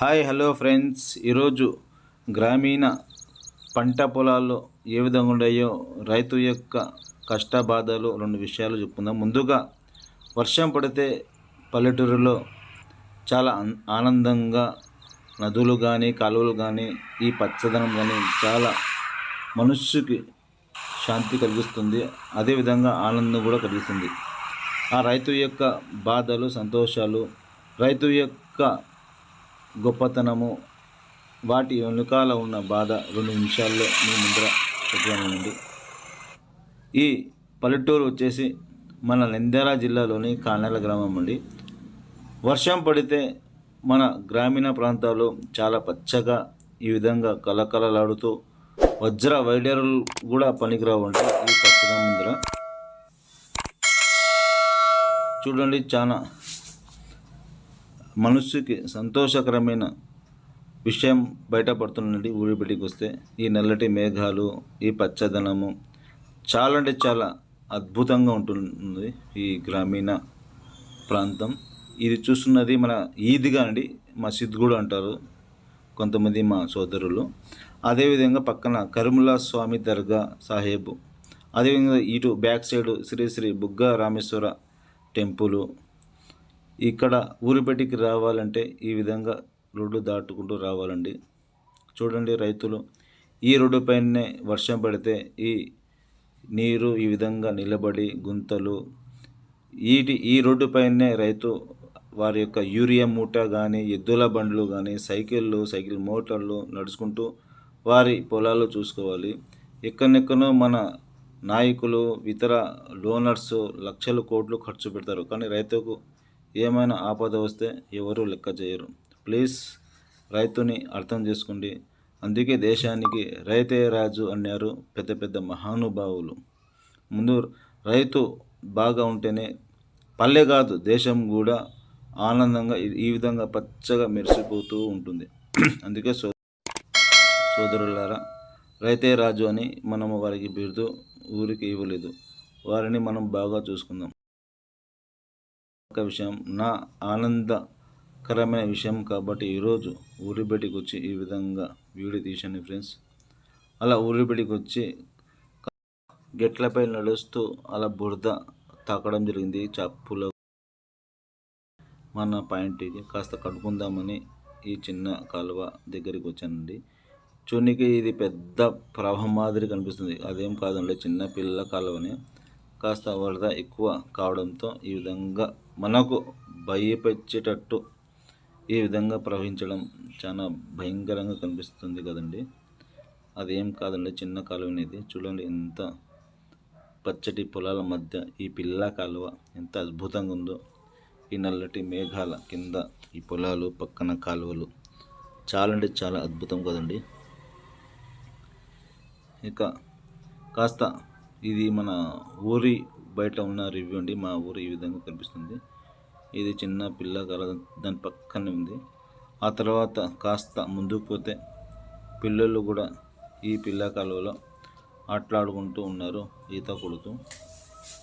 Hi hello friends. ఈరోజు గ్రామీణ పంట పొలాల్లో ఏ విధంగా ఉన్నాయో రైతు యొక్క కష్ట బాధలు రెండు విషయాలు చెప్పుకుందాం. ముందుగా వర్షం పడితే పల్లెటూరులో చాలా ఆనందంగా నదులు కానీ కాలువలు కానీ ఈ పచ్చదనం కానీ చాలా మనుష్యుకి శాంతి కలిగిస్తుంది. అదేవిధంగా ఆనందం కూడా కలిగిస్తుంది. ఆ రైతు యొక్క బాధలు సంతోషాలు రైతు యొక్క గొప్పతనము వాటి వెనుకాల ఉన్న బాధ రెండు నిమిషాల్లో మీ ముందర చెప్పానండి ఈ పల్లెటూరు వచ్చేసి మన నంద్యాల జిల్లాలోని కానెల గ్రామం అండి. వర్షం పడితే మన గ్రామీణ ప్రాంతాలు చాలా పచ్చగా ఈ విధంగా కలకలలాడుతూ వజ్ర వైడరులు కూడా పనికిరావు అండి ఈ పచ్చగా ముందర. చూడండి చాలా మనస్సుకి సంతోషకరమైన విషయం బయటపడుతుందండి ఊరి బయటికి వస్తే ఈ నల్లటి మేఘాలు ఈ పచ్చదనము చాలా అంటే చాలా అద్భుతంగా ఉంటుంది ఈ గ్రామీణ ప్రాంతం. ఇది చూస్తున్నది మన ఈద్గా అండి మా కూడా అంటారు కొంతమంది మా సోదరులు. అదేవిధంగా పక్కన కరుములా స్వామి దర్గా సాహేబు అదేవిధంగా ఇటు బ్యాక్ సైడ్ శ్రీ శ్రీ బుగ్గ రామేశ్వర టెంపులు ఇక్కడ ఊరిపెట్టికి రావాలంటే ఈ విధంగా రోడ్డు దాటుకుంటూ రావాలండి. చూడండి రైతులు ఈ రోడ్డు పైనే వర్షం పడితే ఈ నీరు ఈ విధంగా నిలబడి గుంతలు ఈటి ఈ రోడ్డు పైనే రైతు వారి యొక్క యూరియా మూట కానీ ఎద్దుల బండ్లు కానీ సైకిళ్ళు సైకిల్ మోటార్లు నడుచుకుంటూ వారి పొలాలు చూసుకోవాలి. ఎక్కడెక్కడో మన నాయకులు ఇతర డోనర్స్ లక్షల కోట్లు ఖర్చు పెడతారు. కానీ రైతుకు ఏమైనా ఆపద వస్తే ఎవరు లెక్క చేయరు. ప్లీజ్ రైతుని అర్థం చేసుకోండి. అందుకే దేశానికి రైతే రాజు అన్నారు పెద్ద పెద్ద మహానుభావులు. ముందు రైతు బాగా ఉంటేనే పల్లె కాదు దేశం కూడా ఆనందంగా ఈ- విధంగా పచ్చగా మెరిసిపోతూ ఉంటుంది. అందుకే సో సోదరులారా రైతే రాజు అని మనము వారికి బిరుదు ఊరికి ఇవ్వలేదు. వారిని మనం బాగా చూసుకుందాం. ఒక విషయం నా ఆనందకరమైన విషయం కాబట్టి ఈరోజు ఊరి బయటికి వచ్చి ఈ విధంగా వీడియో తీశాను ఫ్రెండ్స్. అలా ఊరి బయటికి వచ్చి గెట్లపై నడుస్తూ అలా బురద తాకడం జరిగింది. చప్పుల మన పాయింట్కి కాస్త కడుకుందామని ఈ చిన్న కాలువ దగ్గరికి వచ్చానండి చూనికి ఇది పెద్ద ప్రవాహం మాదిరి కనిపిస్తుంది. అదేం కాదండి చిన్న పిల్లల కాలువని. కాస్త వరద ఎక్కువ కావడంతో ఈ విధంగా మనకు భయపెచ్చేటట్టు ఈ విధంగా ప్రవహించడం చాలా భయంకరంగా కనిపిస్తుంది కదండి. అదేం కాదండి చిన్న కాలువ అనేది చూడండి ఎంత పచ్చటి పొలాల మధ్య ఈ పిల్ల కాలువ ఎంత అద్భుతంగా ఉందో. ఈ నల్లటి మేఘాల కింద ఈ పొలాలు పక్కన కాలువలు చాలా అంటే చాలా అద్భుతం కదండి. ఇక కాస్త ఇది మన ఊరి బయట ఉన్న రివ్యూ అండి. మా ఊరు ఈ విధంగా కనిపిస్తుంది. ఇది చిన్న పిల్ల కల దాని పక్కనే ఉంది. ఆ తర్వాత కాస్త ముందుకు పోతే పిల్లలు కూడా ఈ పిల్ల కాలువలో ఆటలాడుకుంటూ ఉన్నారు. ఈత కొడుతూ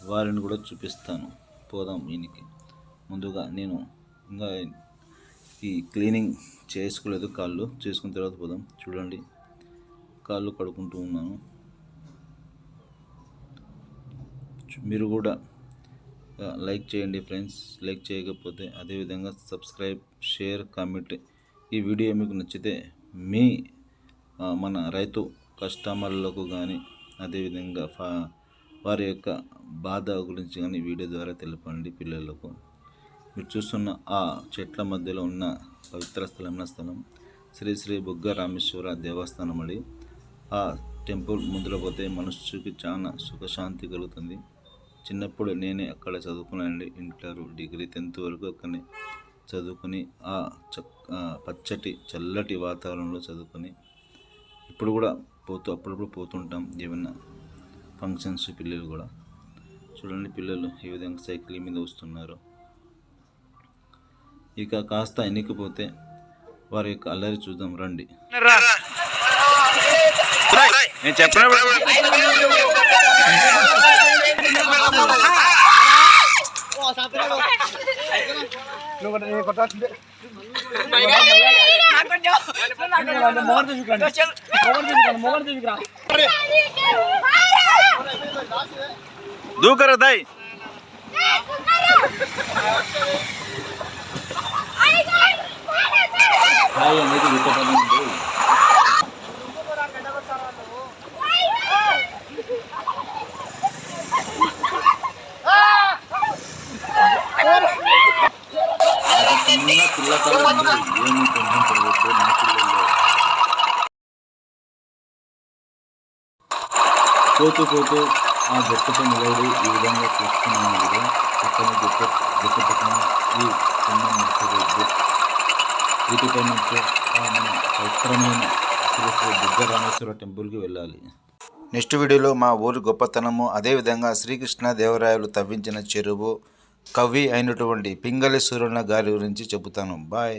వారిని కూడా చూపిస్తాను. పోదాం ఈయనకి. ముందుగా నేను ఇంకా ఈ క్లీనింగ్ చేసుకోలేదు. కాళ్ళు చేసుకున్న తర్వాత పోదాం. చూడండి. కాళ్ళు కడుక్కుంటూ ఉన్నాను. చు- మీరు కూడా లైక్ చేయండి ఫ్రెండ్స్. లైక్ చేయకపోతే అదేవిధంగా సబ్స్క్రైబ్ షేర్ కామెంట్ ఈ వీడియో మీకు నచ్చితే మీ మన రైతు కస్టమర్లకు కానీ అదేవిధంగా ఫా వారి యొక్క బాధ గురించి కానీ వీడియో ద్వారా తెలపండి పిల్లలకు. మీరు చూస్తున్న ఆ చెట్ల మధ్యలో ఉన్న పవిత్ర స్థలమైన స్థలం శ్రీ శ్రీ బుగ్గ రామేశ్వర దేవస్థానం అండి. ఆ టెంపుల్ ముందులో పోతే మనస్సుకి చాలా సుఖశాంతి కలుగుతుంది. చిన్నప్పుడు నేనే అక్కడ చదువుకున్నానండి ఇంటర్ డిగ్రీ టెన్త్ వరకు అక్కడనే చదువుకుని ఆ చక్ పచ్చటి చల్లటి వాతావరణంలో చదువుకొని ఇప్పుడు కూడా పోతూ అప్పుడప్పుడు పోతుంటాం ఏమైనా ఫంక్షన్స్ పిల్లలు కూడా చూడండి పిల్లలు ఏ విధంగా సైకిల్ మీద వస్తున్నారు ఇక కాస్త ఎన్నికపోతే వారి యొక్క అల్లరి చూద్దాం రండి నేను దూకరా దాయ్ హాయ్ అనేది విత్తపదం ఉంది ఒక చిన్న పిల్లకాయలు ఉంది ఏమి నా పిల్లలు పోతూ పోతూ ఆ గట్టుపై నిలబడి ఈ విధంగా చూస్తున్నాను కదా పక్కన గట్టు గట్టు పక్కన ఈ చిన్న నర్సరీ వీటిపై నుంచి మన పవిత్రమైన శ్రీ శ్రీ దుర్గ రామేశ్వర టెంపుల్కి వెళ్ళాలి. నెక్స్ట్ వీడియోలో మా ఊరి గొప్పతనము అదేవిధంగా శ్రీకృష్ణ దేవరాయలు తవ్వించిన చెరువు కవి అయినటువంటి పింగళి సూరన్న గారి గురించి చెబుతాను. బాయ్.